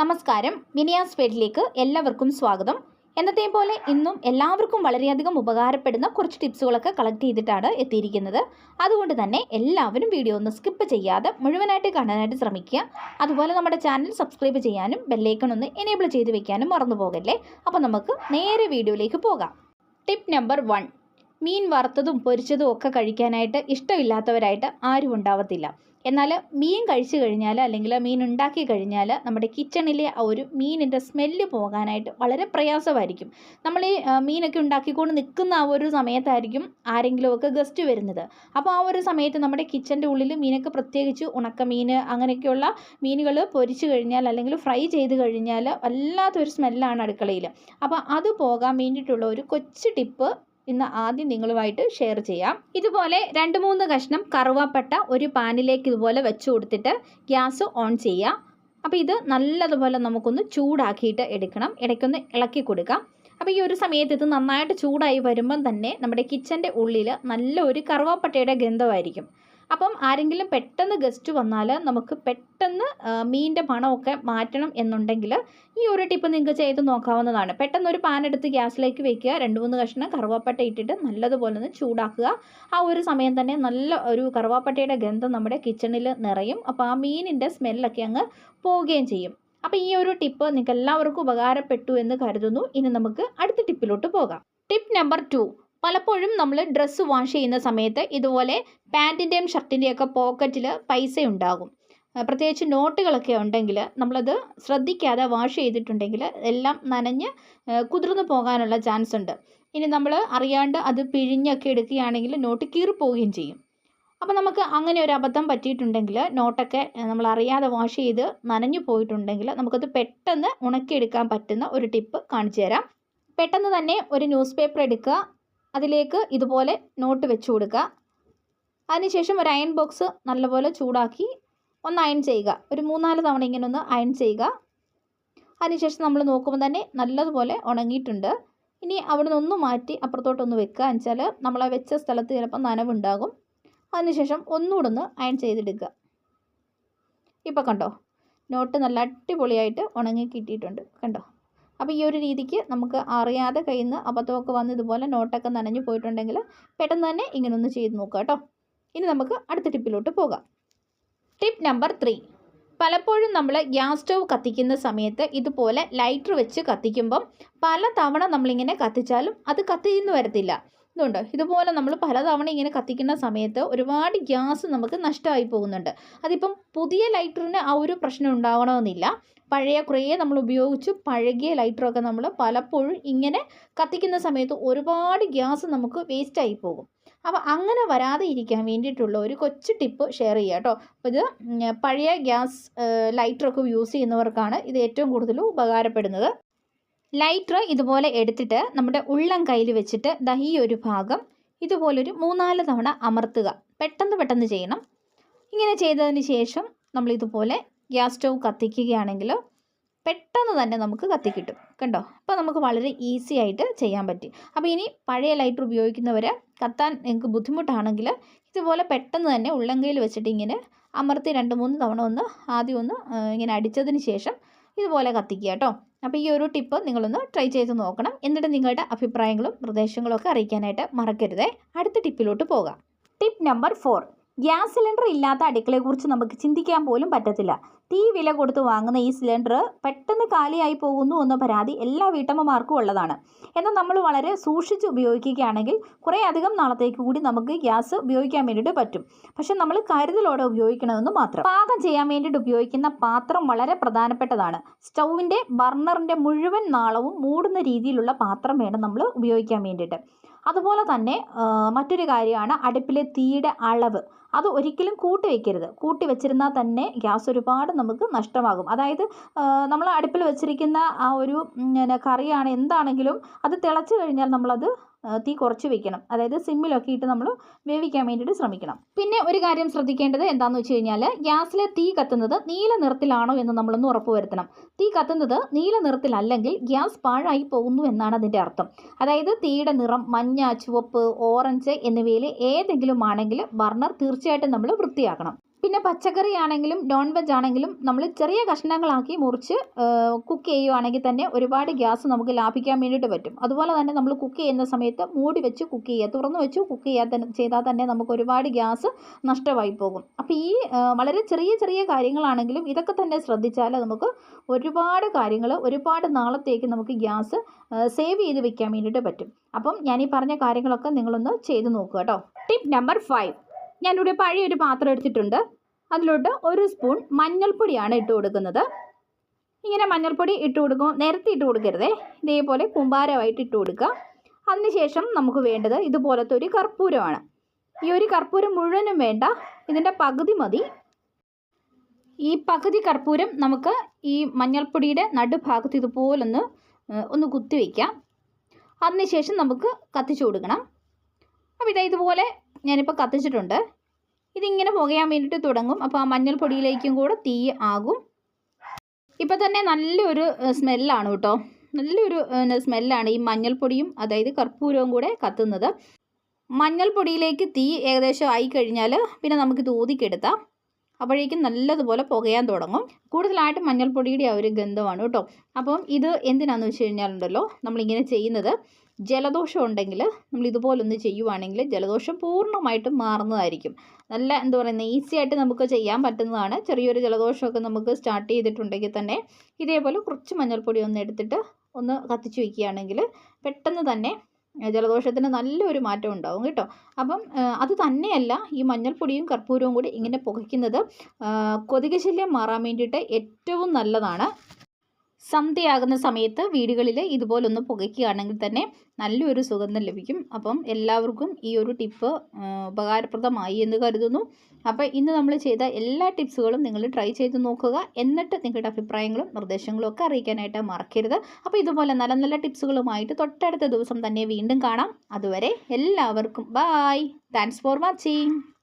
നമസ്കാരം. മിനിയാസ് പേഡിലേക്ക് എല്ലാവർക്കും സ്വാഗതം. എന്നത്തെയും പോലെ ഇന്നും എല്ലാവർക്കും വളരെയധികം ഉപകാരപ്പെടുന്ന കുറച്ച് ടിപ്സുകളൊക്കെ കളക്ട് ചെയ്തിട്ടാണ് എത്തിയിരിക്കുന്നത്. അതുകൊണ്ട് തന്നെ എല്ലാവരും വീഡിയോ ഒന്ന് സ്കിപ്പ് ചെയ്യാതെ മുഴുവനായിട്ട് കാണാനായിട്ട് ശ്രമിക്കുക. അതുപോലെ നമ്മുടെ ചാനൽ സബ്സ്ക്രൈബ് ചെയ്യാനും ബെല്ലൈക്കൺ ഒന്ന് എനേബിൾ ചെയ്ത് വെക്കാനും മറന്നു പോകല്ലേ? അപ്പോൾ നമുക്ക് നേരെ വീഡിയോയിലേക്ക് പോകാം. ടിപ്പ് നമ്പർ വൺ മീൻ വറുത്തതും പൊരിച്ചതും ഒക്കെ കഴിക്കാനായിട്ട് ഇഷ്ടമില്ലാത്തവരായിട്ട് ആരും ഉണ്ടാവത്തില്ല. എന്നാൽ മീൻ കഴിച്ചു കഴിഞ്ഞാൽ അല്ലെങ്കിൽ മീൻ ഉണ്ടാക്കി കഴിഞ്ഞാൽ നമ്മുടെ കിച്ചണിലെ ആ ഒരു മീനിന്റെ സ്മെല്ല് പോകാനായിട്ട് വളരെ പ്രയാസമായിരിക്കും. നമ്മൾ ഈ മീനൊക്കെ ഉണ്ടാക്കിക്കൊണ്ട് നിൽക്കുന്ന ആ ഒരു സമയത്തായിരിക്കും ആരെങ്കിലുമൊക്കെ ഗസ്റ്റ് വരുന്നത്. അപ്പോൾ ആ ഒരു സമയത്ത് നമ്മുടെ കിച്ചന്റെ ഉള്ളിൽ മീനൊക്കെ പ്രത്യേകിച്ച് ഉണക്കമീൻ അങ്ങനെയൊക്കെയുള്ള മീനുകൾ പൊരിച്ചു കഴിഞ്ഞാൽ അല്ലെങ്കിൽ ഫ്രൈ ചെയ്ത് കഴിഞ്ഞാൽ വല്ലാത്തൊരു സ്മെല്ലാണ് അടുക്കളയിൽ. അപ്പോൾ അത് പോകാൻ വേണ്ടിയിട്ടുള്ള ഒരു കൊച്ചു ടിപ്പ് ഇന്ന് ആദ്യം നിങ്ങളുമായിട്ട് ഷെയർ ചെയ്യാം. ഇതുപോലെ രണ്ട് മൂന്ന് കഷ്ണം കറുവാപ്പട്ട ഒരു പാനിലേക്ക് ഇതുപോലെ വെച്ച് കൊടുത്തിട്ട് ഗ്യാസ് ഓൺ ചെയ്യാം അപ്പോൾ ഇത് നല്ലതുപോലെ നമുക്കൊന്ന് ചൂടാക്കിയിട്ട് എടുക്കണം. ഇടയ്ക്കൊന്ന് ഇളക്കി കൊടുക്കാം. അപ്പോൾ ഈ ഒരു സമയത്ത് ഇത് നന്നായിട്ട് ചൂടായി വരുമ്പം തന്നെ നമ്മുടെ കിച്ചന്റെ ഉള്ളിൽ നല്ല ഒരു കറുവാപ്പട്ടയുടെ ഗന്ധമായിരിക്കും. അപ്പം ആരെങ്കിലും പെട്ടെന്ന് ഗസ്റ്റ് വന്നാൽ നമുക്ക് പെട്ടെന്ന് മീനിന്റെ മണമൊക്കെ മാറ്റണം എന്നുണ്ടെങ്കിൽ ഈ ഒരു ടിപ്പ് നിങ്ങൾക്ക് ചെയ്ത് നോക്കാവുന്നതാണ്. പെട്ടെന്ന് ഒരു പാൻ എടുത്ത് ഗ്യാസിലേക്ക് വെക്കുക. രണ്ട് മൂന്ന് കഷ്ണം കറുവാപ്പട്ട ഇട്ടിട്ട് നല്ലതുപോലെ ഒന്ന് ചൂടാക്കുക. ആ ഒരു സമയം തന്നെ നല്ല ഒരു കറുവാപ്പട്ടയുടെ ഗന്ധം നമ്മുടെ കിച്ചണിൽ നിറയും. അപ്പോൾ ആ മീനിന്റെ സ്മെല്ലൊക്കെ അങ്ങ് പോവുകയും ചെയ്യും. അപ്പോൾ ഈ ഒരു ടിപ്പ് നിങ്ങൾക്ക് എല്ലാവർക്കും ഉപകാരപ്പെട്ടു എന്ന് കരുതുന്നു. ഇനി നമുക്ക് അടുത്ത ടിപ്പിലോട്ട് പോകാം. ടിപ്പ് നമ്പർ ടു പലപ്പോഴും നമ്മൾ ഡ്രസ്സ് വാഷ് ചെയ്യുന്ന സമയത്ത് ഇതുപോലെ പാന്റിന്റെയും ഷർട്ടിന്റെയൊക്കെ പോക്കറ്റിൽ പൈസ ഉണ്ടാകും പ്രത്യേകിച്ച് നോട്ടുകളൊക്കെ ഉണ്ടെങ്കിൽ നമ്മളത് ശ്രദ്ധിക്കാതെ വാഷ് ചെയ്തിട്ടുണ്ടെങ്കിൽ എല്ലാം നനഞ്ഞ് കുതിർന്നു പോകാനുള്ള ചാൻസ് ഉണ്ട്. ഇനി നമ്മൾ അറിയാണ്ട് അത് പിഴിഞ്ഞൊക്കെ എടുക്കുകയാണെങ്കിൽ നോട്ട് കീറിപ്പോവുകയും ചെയ്യും. അപ്പോൾ നമുക്ക് അങ്ങനെ ഒരു അബദ്ധം പറ്റിയിട്ടുണ്ടെങ്കിൽ നോട്ടൊക്കെ നമ്മൾ അറിയാതെ വാഷ് ചെയ്ത് നനഞ്ഞു പോയിട്ടുണ്ടെങ്കിൽ നമുക്കത് പെട്ടെന്ന് ഉണക്കിയെടുക്കാൻ പറ്റുന്ന ഒരു ടിപ്പ് കാണിച്ചു തരാം. പെട്ടെന്ന് തന്നെ ഒരു ന്യൂസ് പേപ്പർ എടുക്കുക. അതിലേക്ക് ഇതുപോലെ നോട്ട് വെച്ച് കൊടുക്കുക. അതിനുശേഷം ഒരു അയൺ ബോക്സ് നല്ലപോലെ ചൂടാക്കി ഒന്ന് അയൺ ചെയ്യുക. ഒരു മൂന്നാൽ തവണ ഇങ്ങനെ ഒന്ന് അയൺ ചെയ്യുക. അതിനുശേഷം നമ്മൾ നോക്കുമ്പോൾ തന്നെ നല്ലതുപോലെ ഉണങ്ങിയിട്ടുണ്ട്. ഇനി അവിടെ നിന്ന് ഒന്ന് മാറ്റി അപ്പുറത്തോട്ടൊന്ന് വെക്കുക. എന്ന് വെച്ചാൽ നമ്മൾ ആ വെച്ച സ്ഥലത്ത് ചിലപ്പോൾ നനവുണ്ടാകും. അതിനുശേഷം ഒന്നുകൂടെ ഒന്ന് അയൺ ചെയ്തെടുക്കുക. ഇപ്പോൾ കണ്ടോ? നോട്ട് നല്ല അടിപൊളിയായിട്ട് ഉണങ്ങി കിട്ടിയിട്ടുണ്ട്. കണ്ടോ? അപ്പോൾ ഈ ഒരു രീതിക്ക് നമുക്ക് അറിയാതെ കയ്യിൽ നിന്ന് അബദ്ധമൊക്കെ വന്ന് ഇതുപോലെ നോട്ടൊക്കെ നനഞ്ഞു പോയിട്ടുണ്ടെങ്കിൽ പെട്ടെന്ന് തന്നെ ഇങ്ങനെ ഒന്ന് ചെയ്ത് നോക്കുക കേട്ടോ. ഇനി നമുക്ക് അടുത്ത ടിപ്പിലോട്ട് പോകാം. ടിപ്പ് നമ്പർ ത്രീ പലപ്പോഴും നമ്മൾ ഗ്യാസ് സ്റ്റവ് കത്തിക്കുന്ന സമയത്ത് ഇതുപോലെ ലൈറ്റർ വെച്ച് കത്തിക്കുമ്പം പല തവണ നമ്മളിങ്ങനെ കത്തിച്ചാലും അത് കത്തിയെന്ന് വരത്തില്ല. ഇതുണ്ട്. ഇതുപോലെ നമ്മൾ പലതവണ ഇങ്ങനെ കത്തിക്കുന്ന സമയത്ത് ഒരുപാട് ഗ്യാസ് നമുക്ക് നഷ്ടമായി പോകുന്നുണ്ട്. അതിപ്പം പുതിയ ലൈറ്ററിന് ആ ഒരു പ്രശ്നം ഉണ്ടാവണമെന്നില്ല. പഴയ കുറേ നമ്മൾ ഉപയോഗിച്ച് പഴകിയ ലൈറ്ററൊക്കെ നമ്മൾ പലപ്പോഴും ഇങ്ങനെ കത്തിക്കുന്ന സമയത്ത് ഒരുപാട് ഗ്യാസ് നമുക്ക് വേസ്റ്റായി പോകും. അപ്പോൾ അങ്ങനെ വരാതെ ഇരിക്കാൻ വേണ്ടിയിട്ടുള്ള ഒരു കൊച്ചു ടിപ്പ് ഷെയർ ചെയ്യുക കേട്ടോ. അപ്പോൾ ഇത് പഴയ ഗ്യാസ് ലൈറ്ററൊക്കെ യൂസ് ചെയ്യുന്നവർക്കാണ് ഇത് ഏറ്റവും കൂടുതൽ ഉപകാരപ്പെടുന്നത്. ലൈറ്റർ ഇതുപോലെ എടുത്തിട്ട് നമ്മുടെ ഉള്ളം കയ്യിൽ വെച്ചിട്ട് ദാ ഈ ഒരു ഭാഗം ഇതുപോലൊരു മൂന്നാൽ തവണ അമർത്തുക. പെട്ടെന്ന് പെട്ടെന്ന് ചെയ്യണം. ഇങ്ങനെ ചെയ്തതിന് ശേഷം നമ്മൾ ഇതുപോലെ ഗ്യാസ് സ്റ്റൗ കത്തിക്കുകയാണെങ്കിൽ പെട്ടെന്ന് തന്നെ നമുക്ക് കത്തിക്കിട്ടും കണ്ടോ? അപ്പോൾ നമുക്ക് വളരെ ഈസി ആയിട്ട് ചെയ്യാൻ പറ്റി. അപ്പോൾ ഇനി പഴയ ലൈറ്റർ ഉപയോഗിക്കുന്നവർ കത്താൻ നിങ്ങൾക്ക് ബുദ്ധിമുട്ടാണെങ്കിൽ ഇതുപോലെ പെട്ടെന്ന് തന്നെ ഉള്ളങ്കയിൽ വെച്ചിട്ട് ഇങ്ങനെ അമർത്തി രണ്ട് മൂന്ന് തവണ ഒന്ന് ആദ്യം ഒന്ന് ഇങ്ങനെ അടിച്ചതിന് ശേഷം ഇതുപോലെ കത്തിക്കുക കേട്ടോ. അപ്പോൾ ഈ ഒരു ടിപ്പ് നിങ്ങളൊന്ന് ട്രൈ ചെയ്ത് നോക്കണം. എന്നിട്ട് നിങ്ങളുടെ അഭിപ്രായങ്ങളും നിർദ്ദേശങ്ങളും ഒക്കെ അറിയിക്കാനായിട്ട് മറക്കരുതേ. അടുത്ത ടിപ്പിലോട്ട് പോകാം. Tip number four gas cylinder ഇല്ലാത്ത അടുക്കളയെക്കുറിച്ച് നമുക്ക് ചിന്തിക്കാൻ പോലും പറ്റത്തില്ല. തീ വില കൊടുത്ത് വാങ്ങുന്ന ഈ സിലിണ്ടർ പെട്ടെന്ന് കാലിയായി പോകുന്നു എന്ന പരാതി എല്ലാ വീട്ടമ്മമാർക്കും ഉള്ളതാണ്. എന്നാൽ നമ്മൾ വളരെ സൂക്ഷിച്ച് ഉപയോഗിക്കുകയാണെങ്കിൽ കുറേ അധികം നാളത്തേക്ക് കൂടി നമുക്ക് ഗ്യാസ് ഉപയോഗിക്കാൻ വേണ്ടിയിട്ട് പറ്റും. പക്ഷെ നമ്മൾ കരുതലോടെ ഉപയോഗിക്കണമെന്ന് മാത്രം. പാകം ചെയ്യാൻ വേണ്ടിയിട്ട് ഉപയോഗിക്കുന്ന പാത്രം വളരെ പ്രധാനപ്പെട്ടതാണ്. സ്റ്റൗവിന്റെ ബർണറിന്റെ മുഴുവൻ നാളവും മൂടുന്ന രീതിയിലുള്ള പാത്രം വേണം നമ്മൾ ഉപയോഗിക്കാൻ വേണ്ടിയിട്ട്. അതുപോലെ തന്നെ മറ്റൊരു കാര്യമാണ് അടുപ്പിലെ തീയുടെ അളവ്. അത് ഒരിക്കലും കൂട്ടി വെക്കരുത്. കൂട്ടി വെച്ചിരുന്നാൽ തന്നെ ഗ്യാസ് ഒരുപാട് നമുക്ക് നഷ്ടമാകും. അതായത് നമ്മൾ അടുപ്പിൽ വെച്ചിരിക്കുന്ന ആ ഒരു പിന്നെ കറിയാണ് എന്താണെങ്കിലും അത് തിളച്ച് കഴിഞ്ഞാൽ നമ്മളത് തീ കുറച്ച് വെക്കണം. അതായത് സിമ്മിലൊക്കെ ഇട്ട് നമ്മൾ വേവിക്കാൻ വേണ്ടിയിട്ട് ശ്രമിക്കണം. പിന്നെ ഒരു കാര്യം ശ്രദ്ധിക്കേണ്ടത് എന്താണെന്ന് വെച്ച് കഴിഞ്ഞാൽ ഗ്യാസിലെ തീ കത്തുന്നത് നീല നിറത്തിലാണോ എന്ന് നമ്മളൊന്ന് ഉറപ്പ് വരുത്തണം. തീ കത്തുന്നത് നീല നിറത്തിലല്ലെങ്കിൽ ഗ്യാസ് പാഴായി പോകുന്നു എന്നാണ് അതിന്റെ അർത്ഥം. അതായത് തീയുടെ നിറം മഞ്ഞ ചുവപ്പ് ഓറഞ്ച് എന്നിവയിൽ ഏതെങ്കിലും ആണെങ്കിൽ ബർണർ തീർച്ചയായിട്ടും നമ്മൾ വൃത്തിയാക്കണം. പിന്നെ പച്ചക്കറി ആണെങ്കിലും നോൺ വെജ് ആണെങ്കിലും നമ്മൾ ചെറിയ കഷ്ണങ്ങളാക്കി മുറിച്ച് കുക്ക് ചെയ്യുവാണെങ്കിൽ തന്നെ ഒരുപാട് ഗ്യാസ് നമുക്ക് ലാഭിക്കാൻ വേണ്ടിയിട്ട് പറ്റും. അതുപോലെ തന്നെ നമ്മൾ കുക്ക് ചെയ്യുന്ന സമയത്ത് മൂടി വെച്ച് കുക്ക് ചെയ്യുക തുറന്നു വെച്ച് കുക്ക് ചെയ്യാൻ ചെയ്താൽ തന്നെ നമുക്ക് ഒരുപാട് ഗ്യാസ് നഷ്ടമായി പോകും. അപ്പോൾ ഈ വളരെ ചെറിയ ചെറിയ കാര്യങ്ങളാണെങ്കിലും ഇതൊക്കെ തന്നെ ശ്രദ്ധിച്ചാൽ നമുക്ക് ഒരുപാട് കാര്യങ്ങൾ ഒരുപാട് നാളത്തേക്ക് നമുക്ക് ഗ്യാസ് സേവ് ചെയ്ത് വെക്കാൻ വേണ്ടിയിട്ട് പറ്റും. അപ്പം ഞാൻ ഈ പറഞ്ഞ കാര്യങ്ങളൊക്കെ നിങ്ങളൊന്ന് ചെയ്ത് നോക്കുക കേട്ടോ. ടിപ്പ് നമ്പർ ഫൈവ് ഞാനിവിടെ പഴയ ഒരു പാത്രം എടുത്തിട്ടുണ്ട്. അതിലോട്ട് ഒരു സ്പൂൺ മഞ്ഞൾപ്പൊടിയാണ് ഇട്ട് കൊടുക്കുന്നത്. ഇങ്ങനെ മഞ്ഞൾപ്പൊടി ഇട്ട് കൊടുക്കും നേരത്തെ ഇട്ട് കൊടുക്കരുതേ. ഇതേപോലെ കുമ്പാരമായിട്ട് ഇട്ട് കൊടുക്കുക. അതിനുശേഷം നമുക്ക് വേണ്ടത് ഇതുപോലത്തെ ഒരു കർപ്പൂരമാണ്. ഈ ഒരു കർപ്പൂരം മുഴുവനും വേണ്ട. ഇതിന്റെ പകുതി മതി. ഈ പകുതി കർപ്പൂരം നമുക്ക് ഈ മഞ്ഞൾപ്പൊടിയുടെ നടുഭാഗത്ത് ഇതുപോലൊന്ന് ഒന്ന് കുത്തി വയ്ക്കാം അതിനുശേഷം നമുക്ക് കത്തിച്ചു കൊടുക്കണം. അപ്പോൾ ഇതാ ഇതുപോലെ ഞാനിപ്പോൾ കത്തിച്ചിട്ടുണ്ട്. ഇതിങ്ങനെ പുകയാൻ വേണ്ടിയിട്ട് തുടങ്ങും. അപ്പോൾ ആ മഞ്ഞൾപ്പൊടിയിലേക്കും കൂടെ തീ ആകും. ഇപ്പം തന്നെ നല്ലൊരു സ്മെല്ലാണ് കേട്ടോ. നല്ലൊരു സ്മെല്ലാണ് ഈ മഞ്ഞൾപ്പൊടിയും അതായത് കർപ്പൂരവും കൂടെ കത്തുന്നത്. മഞ്ഞൾപ്പൊടിയിലേക്ക് തീ ഏകദേശം ആയി കഴിഞ്ഞാൽ പിന്നെ നമുക്കിത് ഊതിക്കെടുത്താം. അപ്പോഴേക്കും നല്ലതുപോലെ പുകയാൻ തുടങ്ങും. കൂടുതലായിട്ട് മഞ്ഞൾപ്പൊടിയുടെ ആ ഒരു ഗന്ധമാണ് കേട്ടോ. അപ്പം ഇത് എന്തിനാണെന്ന് വെച്ച് കഴിഞ്ഞാലുണ്ടല്ലോ നമ്മളിങ്ങനെ ചെയ്യുന്നത് ജലദോഷം ഉണ്ടെങ്കിൽ നമ്മൾ ഇതുപോലൊന്ന് ചെയ്യുവാണെങ്കിൽ ജലദോഷം പൂർണമായിട്ടും മാറുന്നതായിരിക്കും. നല്ല എന്താ പറയുന്നത് ഈസി ആയിട്ട് നമുക്ക് ചെയ്യാൻ പറ്റുന്നതാണ്. ചെറിയൊരു ജലദോഷമൊക്കെ നമുക്ക് സ്റ്റാർട്ട് ചെയ്തിട്ടുണ്ടെങ്കിൽ തന്നെ ഇതേപോലെ കുറച്ച് മഞ്ഞൾപ്പൊടി ഒന്ന് എടുത്തിട്ട് ഒന്ന് കത്തിച്ച് വയ്ക്കുകയാണെങ്കിൽ പെട്ടെന്ന് തന്നെ ജലദോഷത്തിന് നല്ലൊരു മാറ്റം ഉണ്ടാവും കേട്ടോ. അപ്പം അത് തന്നെയല്ല ഈ മഞ്ഞൾപ്പൊടിയും കർപ്പൂരവും കൂടി ഇങ്ങനെ പുകയ്ക്കുന്നത് കൊതുക ശല്യം മാറാൻ വേണ്ടിയിട്ട് ഏറ്റവും നല്ലതാണ്. സന്ധ്യയാകുന്ന സമയത്ത് വീടുകളിൽ ഇതുപോലൊന്ന് പുകയ്ക്കുകയാണെങ്കിൽ തന്നെ നല്ലൊരു സുഗന്ധം ലഭിക്കും. അപ്പം എല്ലാവർക്കും ഈ ഒരു ടിപ്പ് ഉപകാരപ്രദമായി എന്ന് കരുതുന്നു. അപ്പോൾ ഇന്ന് നമ്മൾ ചെയ്ത എല്ലാ ടിപ്സുകളും നിങ്ങൾ ട്രൈ ചെയ്ത് നോക്കുക. എന്നിട്ട് നിങ്ങളുടെ അഭിപ്രായങ്ങളും നിർദ്ദേശങ്ങളും ഒക്കെ അറിയിക്കാനായിട്ട് മറക്കരുത്. അപ്പോൾ ഇതുപോലെ നല്ല നല്ല ടിപ്സുകളുമായിട്ട് തൊട്ടടുത്ത ദിവസം തന്നെ വീണ്ടും കാണാം. അതുവരെ എല്ലാവർക്കും ബായ് താങ്ക്സ് ഫോർ വാച്ചിങ്